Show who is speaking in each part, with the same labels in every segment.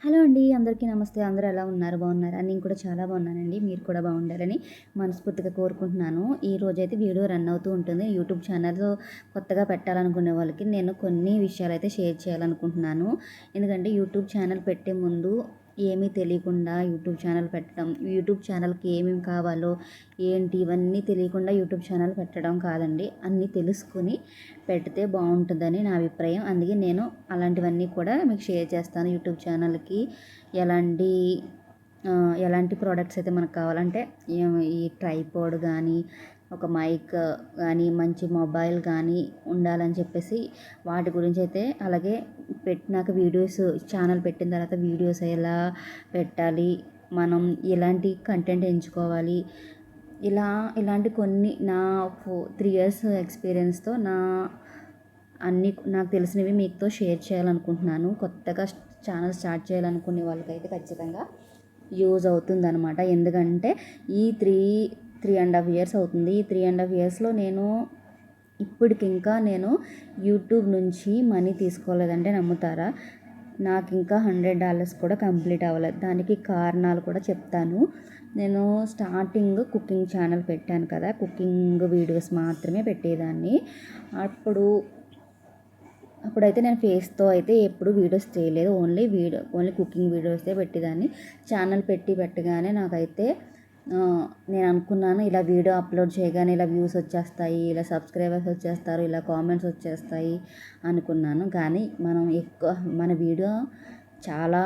Speaker 1: Hello అండి అందరికీ నమస్తే. అందరూ ఎలా ఉన్నారు? బాగున్నారా? నేను కూడా చాలా బాగున్నానండి. మీరు కూడా బాగుండాలని మనస్ఫూర్తిగా కోరుకుంటున్నాను. ఈ రోజైతే వీడియో రన్ అవుతూ ఉంటుంది. యూట్యూబ్ ఛానల్ కొత్తగా పెట్టాలనుకునే వాళ్ళకి నేను కొన్ని విషయాలు అయితే షేర్ చేయాలనుకుంటున్నాను. ఎందుకంటే యూట్యూబ్ ఛానల్ పెట్టే ముందు ఏమీ తెలియకుండా యూట్యూబ్ ఛానల్ పెట్టడం. యూట్యూబ్ ఛానల్కి ఏమేమి కావాలో ఏంటి ఇవన్నీ తెలియకుండా యూట్యూబ్ ఛానల్ పెట్టడం కాదండి. అన్నీ తెలుసుకుని పెడితే బాగుంటుందని నా అభిప్రాయం. అందుకే నేను అలాంటివన్నీ కూడా మీకు షేర్ చేస్తాను. యూట్యూబ్ ఛానల్కి ఎలాంటి ఎలాంటి ప్రోడక్ట్స్ అయితే మనకు కావాలంటే ఈ ట్రైపోడ్ కానీ ఒక మైక్ కానీ మంచి మొబైల్ కానీ ఉండాలని చెప్పేసి వాటి గురించి అయితే అలాగే పెట్టినాక వీడియోస్ ఛానల్ పెట్టిన తర్వాత వీడియోస్ ఎలా పెట్టాలి మనం ఎలాంటి కంటెంట్ ఎంచుకోవాలి ఇలా ఇలాంటి కొన్ని నా ఫో త్రీ ఇయర్స్ ఎక్స్పీరియన్స్తో నా అన్నీ నాకు తెలిసినవి మీతో షేర్ చేయాలనుకుంటున్నాను. కొత్తగా ఛానల్ స్టార్ట్ చేయాలనుకునే వాళ్ళకైతే ఖచ్చితంగా యూజ్ అవుతుందన్నమాట. ఎందుకంటే ఈ three three and half years అవుతుంది. ఈ త్రీ అండ్ హాఫ్ ఇయర్స్లో నేను ఇప్పటికి ఇంకా నేను యూట్యూబ్ నుంచి మనీ తీసుకోలేదంటే నమ్ముతారా? నాకు ఇంకా హండ్రెడ్ డాలర్స్ కూడా కంప్లీట్ అవ్వలేదు. దానికి కారణాలు కూడా చెప్తాను. నేను స్టార్టింగ్ కుకింగ్ ఛానల్ పెట్టాను కదా. కుకింగ్ వీడియోస్ మాత్రమే పెట్టేదాన్ని. అప్పుడు అప్పుడైతే నేను ఫేస్తో అయితే ఎప్పుడు వీడియోస్ చేయలేదు. ఓన్లీ వీడియో ఓన్లీ కుకింగ్ వీడియోసే పెట్టేదాన్ని. ఛానల్ పెట్టి పెట్టగానే నాకైతే నేను అనుకున్నాను ఇలా వీడియో అప్లోడ్ చేయగానే ఇలా వ్యూస్ వచ్చేస్తాయి ఇలా సబ్స్క్రైబర్స్ వచ్చేస్తారు ఇలా కామెంట్స్ వచ్చేస్తాయి అనుకున్నాను. కానీ మనం ఎక్కువ మన వీడియో చాలా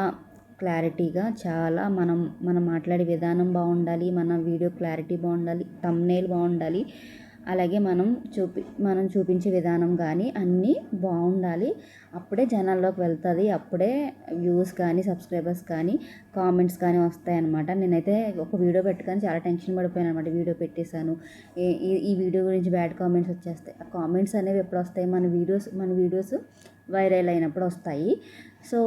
Speaker 1: క్లారిటీగా చాలా మనం మనం మాట్లాడే విధానం బాగుండాలి మన వీడియో క్లారిటీ బాగుండాలి తమ్నేల్ బాగుండాలి అలాగే మనం చూపి మనం చూపించే విధానం కానీ అన్నీ బాగుండాలి. అప్పుడే జనాల్లోకి వెళ్తుంది. అప్పుడే వ్యూస్ కానీ సబ్స్క్రైబర్స్ కానీ కామెంట్స్ కానీ వస్తాయన్నమాట. నేనైతే ఒక వీడియో పెట్టుకొని చాలా టెన్షన్ పడిపోయాను అనమాట వీడియో పెట్టేశాను. ఈ వీడియో గురించి బ్యాడ్ కామెంట్స్ వచ్చేస్తాయి. ఆ కామెంట్స్ అనేవి ఎప్పుడు వస్తాయి మన వీడియోస్ మన వీడియోస్ వైరల్ అయినప్పుడు వస్తాయి. సో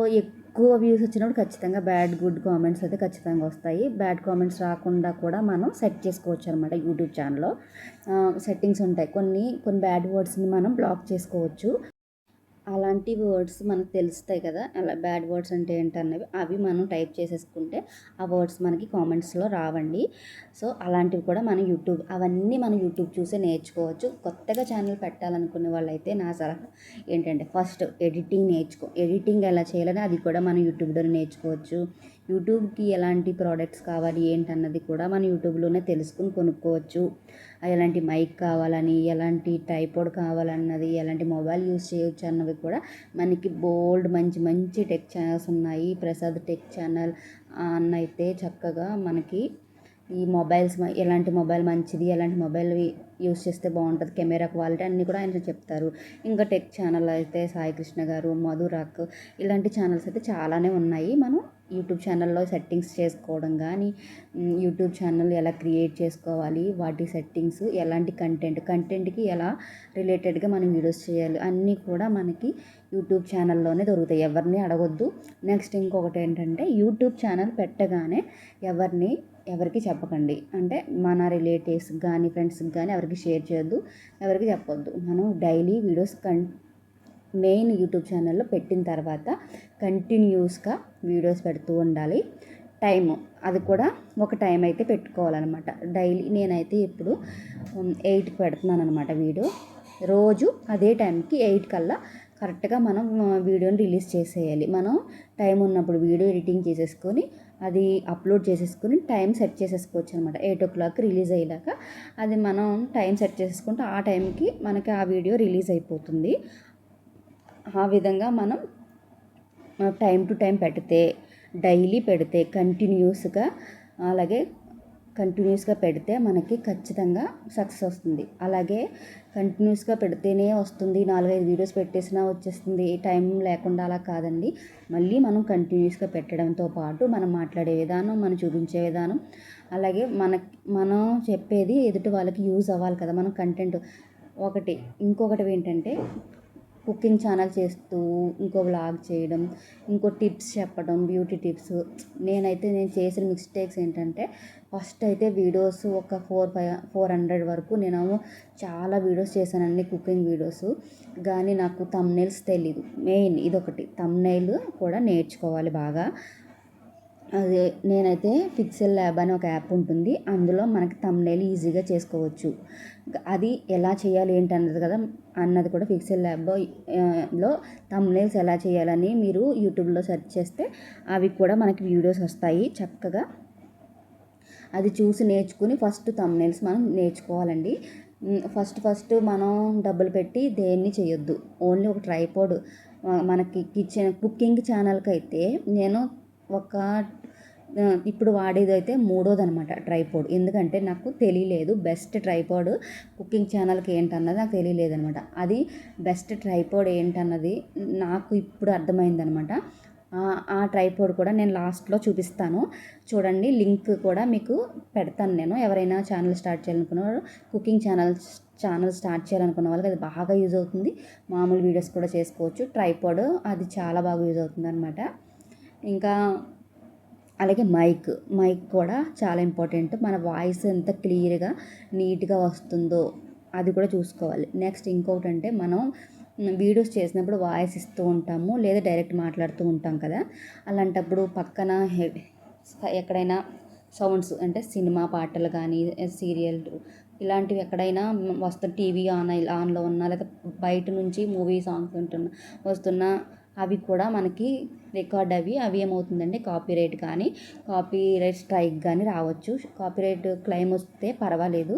Speaker 1: ఎక్కువ వ్యూస్ వచ్చినప్పుడు ఖచ్చితంగా బ్యాడ్ గుడ్ కామెంట్స్ అయితే ఖచ్చితంగా వస్తాయి. బ్యాడ్ కామెంట్స్ రాకుండా కూడా మనం సెట్ చేసుకోవచ్చు అనమాట యూట్యూబ్ ఛానల్లో సెట్టింగ్స్ ఉంటాయి. కొన్ని కొన్ని బ్యాడ్ వర్డ్స్ని మనం బ్లాక్ చేసుకోవచ్చు. అలాంటి వర్డ్స్ మనకు తెలుస్తాయి కదా. అలా బ్యాడ్ వర్డ్స్ అంటే ఏంటన్నవి అవి మనం టైప్ చేసేసుకుంటే ఆ వర్డ్స్ మనకి కామెంట్స్లో రావండి. సో అలాంటివి కూడా మనం యూట్యూబ్ అవన్నీ మనం యూట్యూబ్ చూసే నేర్చుకోవచ్చు. కొత్తగా ఛానల్ పెట్టాలనుకునే వాళ్ళైతే నా సలహా ఏంటంటే ఫస్ట్ ఎడిటింగ్ నేర్చుకో. ఎడిటింగ్ ఎలా చేయాలని అది కూడా మనం యూట్యూబ్లో నేర్చుకోవచ్చు. యూట్యూబ్కి ఎలాంటి ప్రోడక్ట్స్ కావాలి ఏంటన్నది కూడా మనం యూట్యూబ్లోనే తెలుసుకుని కొనుక్కోవచ్చు. ఎలాంటి మైక్ కావాలని ఎలాంటి టైపోడ్ కావాలన్నది ఎలాంటి మొబైల్ యూస్ చేయొచ్చు అన్నవి కూడా మనకి బోల్డ్ మంచి మంచి టెక్ ఛానల్స్ ఉన్నాయి. ప్రసాద్ టెక్ ఛానల్ అన్నైతే చక్కగా మనకి ఈ మొబైల్స్ ఎలాంటి మొబైల్ మంచిది ఎలాంటి మొబైల్ యూస్ చేస్తే బాగుంటుంది కెమెరా క్వాలిటీ అన్నీ కూడా ఆయన చెప్తారు. ఇంకా టెక్ ఛానల్ అయితే సాయి కృష్ణ గారు మధురాక్ ఇలాంటి ఛానల్స్ అయితే చాలానే ఉన్నాయి. మనం యూట్యూబ్ ఛానల్లో సెట్టింగ్స్ చేసుకోవడం కానీ యూట్యూబ్ ఛానల్ ఎలా క్రియేట్ చేసుకోవాలి వాటి సెట్టింగ్స్ ఎలాంటి కంటెంట్ కంటెంట్కి ఎలా రిలేటెడ్గా మనం వీడియోస్ చేయాలి అన్నీ కూడా మనకి యూట్యూబ్ ఛానల్లోనే దొరుకుతాయి. ఎవరిని అడగొద్దు. నెక్స్ట్ ఇంకొకటి ఏంటంటే యూట్యూబ్ ఛానల్ పెట్టగానే ఎవరిని ఎవరికి చెప్పకండి. అంటే మన రిలేటివ్స్ కానీ ఫ్రెండ్స్కి కానీ ఎవరికి షేర్ చేయొద్దు ఎవరికి చెప్పొద్దు. మనం daily videos cum main YouTube ఛానల్లో పెట్టిన తర్వాత కంటిన్యూస్గా వీడియోస్ పెడుతూ ఉండాలి. టైము అది కూడా ఒక టైం అయితే పెట్టుకోవాలన్నమాట. డైలీ నేనైతే ఇప్పుడు ఎయిట్కి పెడుతున్నాను అనమాట వీడియో. రోజు అదే టైంకి ఎయిట్ కల్లా కరెక్ట్గా మనం వీడియోని రిలీజ్ చేసేయాలి. మనం టైం ఉన్నప్పుడు వీడియో ఎడిటింగ్ చేసేసుకొని అది అప్లోడ్ చేసేసుకొని టైం సెట్ చేసేసుకోవచ్చు అనమాట ఎయిట్ ఓ క్లాక్ రిలీజ్ అయ్యాక అది మనం టైం సెట్ చేసేసుకుంటే ఆ టైంకి మనకి ఆ వీడియో రిలీజ్ అయిపోతుంది. ఆ విధంగా మనం టైం టు టైం పెడితే డైలీ పెడితే కంటిన్యూస్గా అలాగే కంటిన్యూస్గా పెడితే మనకి ఖచ్చితంగా సక్సెస్ వస్తుంది. అలాగే కంటిన్యూస్గా పెడితేనే వస్తుంది నాలుగైదు వీడియోస్ పెట్టేసినా వచ్చేస్తుంది టైం లేకుండా అలా కాదండి. మళ్ళీ మనం కంటిన్యూస్గా పెట్టడంతో పాటు మనం మాట్లాడే విధానం మనం చూపించే విధానం అలాగే మన మనం చెప్పేది ఎదుటి వాళ్ళకి యూజ్ అవ్వాలి కదా మనం కంటెంట్. ఒకటి ఇంకొకటి ఏంటంటే కుకింగ్ ఛానల్ చేస్తూ ఇంకో వ్లాగ్ చేయడం ఇంకో టిప్స్ చెప్పడం బ్యూటీ టిప్స్. నేనైతే నేను చేసిన మిస్టేక్స్ ఏంటంటే ఫస్ట్ అయితే వీడియోస్ ఒక ఫోర్ ఫైవ్ ఫోర్ హండ్రెడ్ వరకు నేను చాలా వీడియోస్ చేశానండి కుకింగ్ వీడియోస్. కానీ నాకు తమ్నైల్స్ తెలీదు. మెయిన్ ఇదొకటి. తమ్నైల్ కూడా నేర్చుకోవాలి బాగా. అదే నేనైతే పిక్సెల్ ల్యాబ్ అని ఒక యాప్ ఉంటుంది. అందులో మనకి తమ్నైల్ ఈజీగా చేసుకోవచ్చు. అది ఎలా చేయాలి ఏంటి అన్నది కదా అన్నది కూడా పిక్సెల్ ల్యాబ్లో లో తమ్నైల్స్ ఎలా చేయాలని మీరు యూట్యూబ్లో సెర్చ్ చేస్తే అవి కూడా మనకి వీడియోస్ వస్తాయి చక్కగా. అది చూసి నేర్చుకుని ఫస్ట్ తమ్నేల్స్ మనం నేర్చుకోవాలండి. ఫస్ట్ ఫస్ట్ మనం డబ్బులు పెట్టి దేన్ని చేయొద్దు. ఓన్లీ ఒక ట్రైపోడ్ మనకి కిచెన్ కుకింగ్ ఛానల్కి అయితే నేను ఒక ఇప్పుడు వాడేది అయితే మూడోది అనమాట ట్రైపోడ్. ఎందుకంటే నాకు తెలియలేదు. బెస్ట్ ట్రైపోడ్ కుకింగ్ ఛానల్కి ఏంటన్నది నాకు తెలియలేదు అనమాట అది బెస్ట్ ట్రైపోడ్ ఏంటన్నది నాకు ఇప్పుడు అర్థమైందనమాట. ఆ ట్రైపోడ్ కూడా నేను లాస్ట్లో చూపిస్తాను. చూడండి లింక్ కూడా మీకు పెడతాను నేను. ఎవరైనా ఛానల్ స్టార్ట్ చేయాలనుకున్నవారు కుకింగ్ ఛానల్ ఛానల్ స్టార్ట్ చేయాలనుకున్న వాళ్ళకి అది బాగా యూజ్ అవుతుంది. మామూలు వీడియోస్ కూడా చేసుకోవచ్చు. ట్రైపోడ్ అది చాలా బాగా యూజ్ అవుతుంది అనమాట ఇంకా అలాగే మైక్ మైక్ కూడా చాలా ఇంపార్టెంట్. మన వాయిస్ ఎంత క్లియర్గా నీట్గా వస్తుందో అది కూడా చూసుకోవాలి. నెక్స్ట్ ఇంకొకటి అంటే మనం వీడియోస్ చేసినప్పుడు వాయిస్ ఇస్తూ ఉంటాము లేదా డైరెక్ట్ మాట్లాడుతూ ఉంటాం కదా. అలాంటప్పుడు పక్కన ఎక్కడైనా సౌండ్స్ అంటే సినిమా పాటలు కానీ సీరియల్ ఇలాంటివి ఎక్కడైనా వస్తున్న టీవీ ఆన్ ఆన్లో ఉన్నా లేదా బయట నుంచి మూవీ సాంగ్స్ ఉంటున్న వస్తున్న అవి కూడా మనకి రికార్డ్ అవి అవి ఏమవుతుందంటే కాపీరైట్ కానీ కాపీరైట్ స్ట్రైక్ కానీ రావచ్చు. కాపీరైట్ క్లెయిమ్ వస్తే పర్వాలేదు.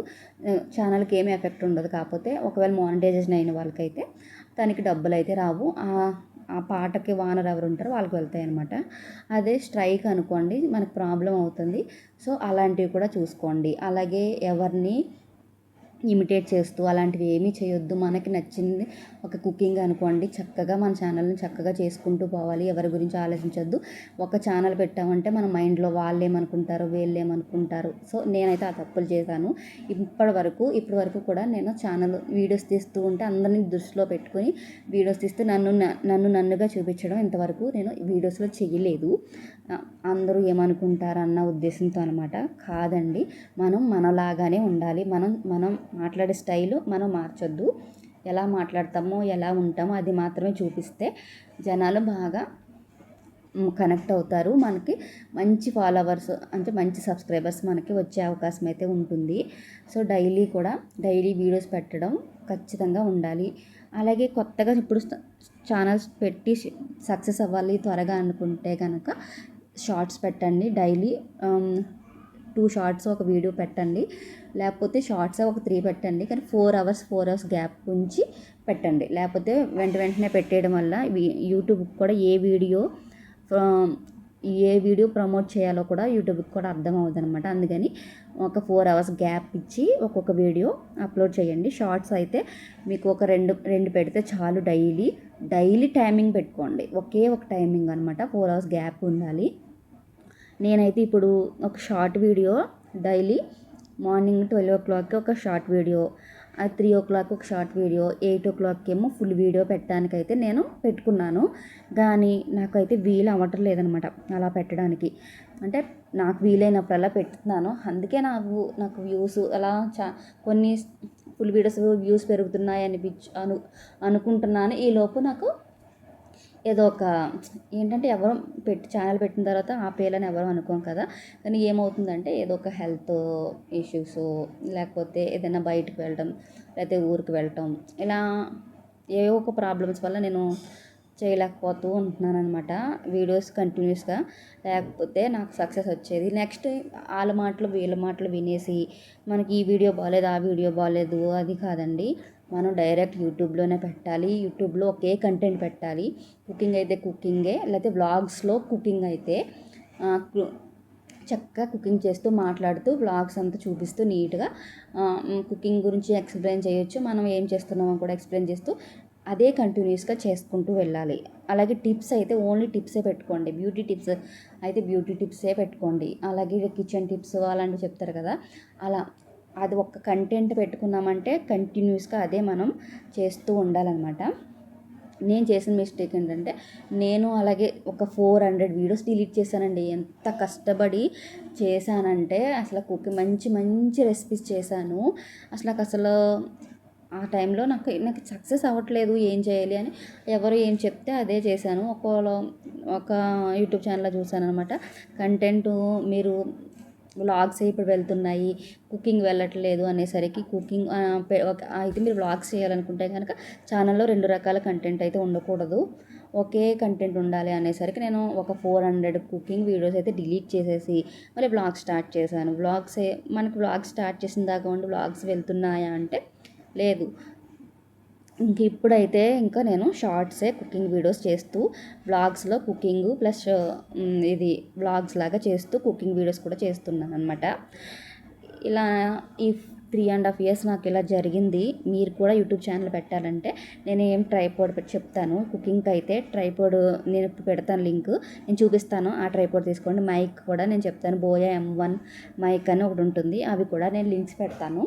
Speaker 1: ఛానల్కి ఏమీ ఎఫెక్ట్ ఉండదు. కాకపోతే ఒకవేళ మానిటైజేషన్ అయిన వాళ్ళకైతే దానికి డబ్బులు అయితే రావు. ఆ పాటకి వానర్ ఎవరు ఉంటారో వాళ్ళకి వెళ్తాయి అనమాట అదే స్ట్రైక్ అనుకోండి మనకు ప్రాబ్లం అవుతుంది. సో అలాంటివి కూడా చూసుకోండి. అలాగే ఎవరిని ఇమిటేట్ చేస్తూ అలాంటివి ఏమీ చేయొద్దు. మనకి నచ్చింది ఒక కుకింగ్ అనుకోండి. చక్కగా మన ఛానల్ని చక్కగా చేసుకుంటూ పోవాలి. ఎవరి గురించి ఆలోచించొద్దు. ఒక ఛానల్ పెట్టామంటే మన మైండ్లో వాళ్ళు ఏమనుకుంటారు వీళ్ళు ఏమనుకుంటారు సో నేనైతే ఆ తప్పులు చేశాను. ఇప్పటి వరకు ఇప్పటి వరకు కూడా నేను ఛానల్ వీడియోస్ తీస్తూ ఉంటే అందరినీ దృష్టిలో పెట్టుకొని వీడియోస్ తీస్తూ నన్ను నన్ను నన్నుగా చూపించడం ఇంతవరకు నేను వీడియోస్లో చేయలేదు. అందరూ ఏమనుకుంటారు అన్న ఉద్దేశంతో అనమాట కాదండి. మనం మనలాగానే ఉండాలి. మనం మనం మాట్లాడే స్టైలు మనం మార్చొద్దు. ఎలా మాట్లాడతామో ఎలా ఉంటామో అది మాత్రమే చూపిస్తే జనాలు బాగా కనెక్ట్ అవుతారు. మనకి మంచి ఫాలోవర్స్ అంటే మంచి సబ్స్క్రైబర్స్ మనకి వచ్చే అవకాశం అయితే ఉంటుంది. సో డైలీ కూడా డైలీ వీడియోస్ పెట్టడం ఖచ్చితంగా ఉండాలి. అలాగే కొత్తగా ఇప్పుడు ఛానల్స్ పెట్టి సక్సెస్ అవ్వాలి త్వరగా అనుకుంటే కనుక షార్ట్స్ పెట్టండి డైలీ టూ షార్ట్స్ ఒక వీడియో పెట్టండి లేకపోతే షార్ట్స్ ఒక త్రీ పెట్టండి కానీ four hours four hours gap ఉంచి పెట్టండి. లేకపోతే వెంట వెంటనే పెట్టేయడం వల్ల యూట్యూబ్ కూడా ఏ వీడియో ఏ వీడియో ప్రమోట్ చేయాలో కూడా యూట్యూబ్కి కూడా అర్థం అవుతుంది అనమాట అందుకని ఒక ఫోర్ అవర్స్ గ్యాప్ ఇచ్చి ఒక్కొక్క వీడియో అప్లోడ్ చేయండి. షార్ట్స్ అయితే మీకు ఒక రెండు రెండు పెడితే చాలు డైలీ. డైలీ టైమింగ్ పెట్టుకోండి. ఒకే ఒక టైమింగ్ అనమాట ఫోర్ అవర్స్ గ్యాప్ ఉండాలి. నేనైతే ఇప్పుడు ఒక short video daily morning twelve ఓ క్లాక్కి ఒక short video three o'clock ఒక short video eight o'clock ఏమో ఫుల్ వీడియో పెట్టడానికైతే నేను పెట్టుకున్నాను. కానీ నాకైతే వీలు అవ్వటం లేదనమాట అలా పెట్టడానికి. అంటే నాకు వీలైనప్పుడల్లా పెట్టుతున్నాను అందుకే నాకు నాకు వ్యూస్ అలా చా కొన్ని ఫుల్ వీడియోస్ వ్యూస్ పెరుగుతున్నాయి అనిపించు అను అనుకుంటున్నాను. ఈలోపు నాకు ఏదో ఒక ఏంటంటే ఎవరు పెట్టి ఛానల్ పెట్టిన తర్వాత ఆపేయాలని ఎవరు అనుకోం కదా. కానీ ఏమవుతుందంటే ఏదో ఒక హెల్త్ ఇష్యూస్ లేకపోతే ఏదైనా బయటకు వెళ్ళడం లేకపోతే ఊరికి వెళ్ళటం ఇలా ఏవో ఒక ప్రాబ్లమ్స్ వల్ల నేను చేయలేకపోతూ ఉంటున్నాను అనమాట వీడియోస్ కంటిన్యూస్గా. లేకపోతే నాకు సక్సెస్ వచ్చేది. నెక్స్ట్ వాళ్ళ మాటలు వీళ్ళ మాటలు వినేసి మనకి ఈ వీడియో బాగాలేదు ఆ వీడియో బాగాలేదు అది కాదండి. మనం డైరెక్ట్ యూట్యూబ్లోనే పెట్టాలి. యూట్యూబ్లో ఒకే కంటెంట్ పెట్టాలి. కుకింగ్ అయితే కుకింగే లేకపోతే వ్లాగ్స్లో కుకింగ్ అయితే చక్కగా కుకింగ్ చేస్తూ మాట్లాడుతూ వ్లాగ్స్ అంతా చూపిస్తూ నీట్గా కుకింగ్ గురించి ఎక్స్ప్లెయిన్ చేయొచ్చు. మనం ఏం చేస్తున్నామో కూడా ఎక్స్ప్లెయిన్ చేస్తూ అదే కంటిన్యూస్గా చేసుకుంటూ వెళ్ళాలి. అలాగే టిప్స్ అయితే ఓన్లీ టిప్సే పెట్టుకోండి. బ్యూటీ టిప్స్ అయితే బ్యూటీ టిప్సే పెట్టుకోండి. అలాగే కిచెన్ టిప్స్ అలాంటివి చెప్తారు కదా అలా అది ఒక కంటెంట్ పెట్టుకున్నామంటే కంటిన్యూస్గా అదే మనం చేస్తూ ఉండాలన్నమాట. నేను చేసిన మిస్టేక్ ఏంటంటే నేను అలాగే ఒక ఫోర్ హండ్రెడ్ వీడియోస్ డిలీట్ చేశానండి. ఎంత కష్టపడి చేశానంటే అసలు కుకింగ్ మంచి మంచి రెసిపీస్ చేశాను. అసలు నాకు అసలు ఆ టైంలో నాకు నాకు సక్సెస్ అవ్వట్లేదు ఏం చేయాలి అని ఎవరు ఏం చెప్తే అదే చేశాను. ఒకవేళ ఒక యూట్యూబ్ ఛానల్లో చూశాను అనమాట కంటెంట్ మీరు వ్లాగ్స్ ఇప్పుడు వెళ్తున్నాయి కుకింగ్ వెళ్ళట్లేదు అనేసరికి కుకింగ్ అయితే మీరు వ్లాగ్స్ చేయాలనుకుంటే కనుక ఛానల్లో రెండు రకాల కంటెంట్ అయితే ఉండకూడదు. ఒకే కంటెంట్ ఉండాలి అనేసరికి నేను ఒక ఫోర్ హండ్రెడ్ కుకింగ్ వీడియోస్ అయితే డిలీట్ చేసేసి మళ్ళీ వ్లాగ్ స్టార్ట్ చేశాను. వ్లాగ్స్ మనకి బ్లాగ్ స్టార్ట్ చేసిన దాకా ఉండి వ్లాగ్స్ వెళ్తున్నాయా అంటే లేదు. ఇంక ఇప్పుడైతే ఇంకా నేను షార్ట్సే కుకింగ్ వీడియోస్ చేస్తూ వ్లాగ్స్లో కుకింగ్ ప్లస్ ఇది వ్లాగ్స్ లాగా చేస్తూ కుకింగ్ వీడియోస్ కూడా చేస్తున్నాను అనమాట ఇలా ఈ త్రీ అండ్ హాఫ్ ఇయర్స్ నాకు ఇలా జరిగింది. మీరు కూడా యూట్యూబ్ ఛానల్ పెట్టాలంటే నేను ఏం ట్రైపోర్డ్ చెప్తాను. కుకింగ్కి అయితే ట్రైపోర్డ్ నేను ఇప్పుడు పెడతాను లింక్. నేను చూపిస్తాను. ఆ ట్రైపోర్డ్ తీసుకోండి. మైక్ కూడా నేను చెప్తాను. బోయా ఎం వన్ మైక్ అని ఒకటి ఉంటుంది. అవి కూడా నేను లింక్స్ పెడతాను.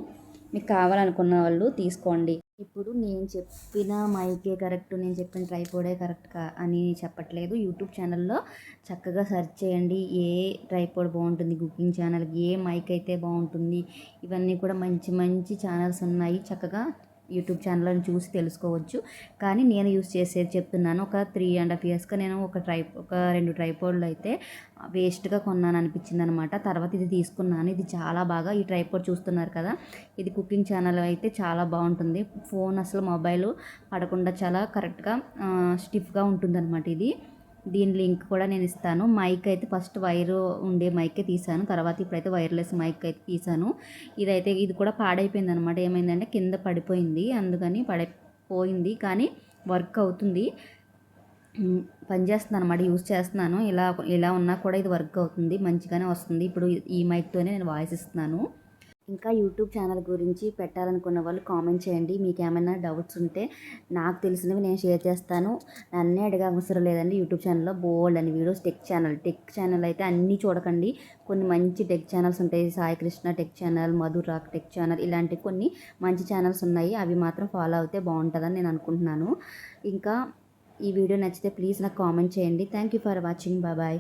Speaker 1: మీకు కావాలనుకున్న వాళ్ళు తీసుకోండి. ఇప్పుడు నేను చెప్పిన మైకే కరెక్ట్ నేను చెప్పిన ట్రైపోడే కరెక్ట్ కా అని చెప్పట్లేదు. యూట్యూబ్ ఛానల్లో చక్కగా సెర్చ్ చేయండి. ఏ ట్రైపోడ్ బాగుంటుంది కుకింగ్ ఛానల్కి? ఏ మైక్ అయితే బాగుంటుంది? ఇవన్నీ కూడా మంచి మంచి ఛానల్స్ ఉన్నాయి. చక్కగా యూట్యూబ్ ఛానల్ని చూసి తెలుసుకోవచ్చు. కానీ నేను యూస్ చేసేది చెప్తున్నాను. ఒక త్రీ అండ్ హాఫ్ ఇయర్స్గా నేను ఒక ట్రై ఒక రెండు ట్రైపోడ్లు అయితే వేస్ట్గా కొన్నాను అనిపించింది అనమాట తర్వాత ఇది తీసుకున్నాను. ఇది చాలా బాగా ఈ ట్రైపోడ్ చూస్తున్నారు కదా ఇది కుకింగ్ ఛానల్ అయితే చాలా బాగుంటుంది. ఫోన్ అసలు మొబైల్ పడకుండా చాలా కరెక్ట్గా స్టిఫ్గా ఉంటుందన్నమాట ఇది. దీని లింక్ కూడా నేను ఇస్తాను. మైక్ అయితే ఫస్ట్ వైర్ ఉండే మైకే తీసాను. తర్వాత ఇప్పుడైతే వైర్లెస్ మైక్ అయితే తీసాను. ఇదైతే ఇది కూడా పాడైపోయింది అనమాట ఏమైందంటే కింద పడిపోయింది. అందుకని పడిపోయింది. కానీ వర్క్ అవుతుంది. మ్, పనిచేస్తుంది అనమాట యూస్ చేస్తున్నాను. ఇలా ఇలా ఉన్నా కూడా ఇది వర్క్ అవుతుంది. మంచిగానే వస్తుంది. ఇప్పుడు ఈ మైక్తోనే నేను వాయిస్ ఇస్తున్నాను. ఇంకా యూట్యూబ్ ఛానల్ గురించి పెట్టాలనుకున్న వాళ్ళు కామెంట్ చేయండి. మీకు ఏమైనా డౌట్స్ ఉంటే నాకు తెలిసినవి నేను షేర్ చేస్తాను. నన్నే అడిగే అవసరం లేదండి. యూట్యూబ్ ఛానల్లో బోల్డ్ అని videos tech channel. Tech channel అయితే అన్నీ చూడకండి. కొన్ని మంచి టెక్ ఛానల్స్ ఉంటాయి. సాయి కృష్ణ టెక్ ఛానల్ మధురాక్ టెక్ ఛానల్ ఇలాంటి కొన్ని మంచి ఛానల్స్ ఉన్నాయి. అవి మాత్రం ఫాలో అవుతే బాగుంటుందని నేను అనుకుంటున్నాను. ఇంకా ఈ వీడియో నచ్చితే ప్లీజ్ నాకు కామెంట్ చేయండి. Thank you for watching. Bye.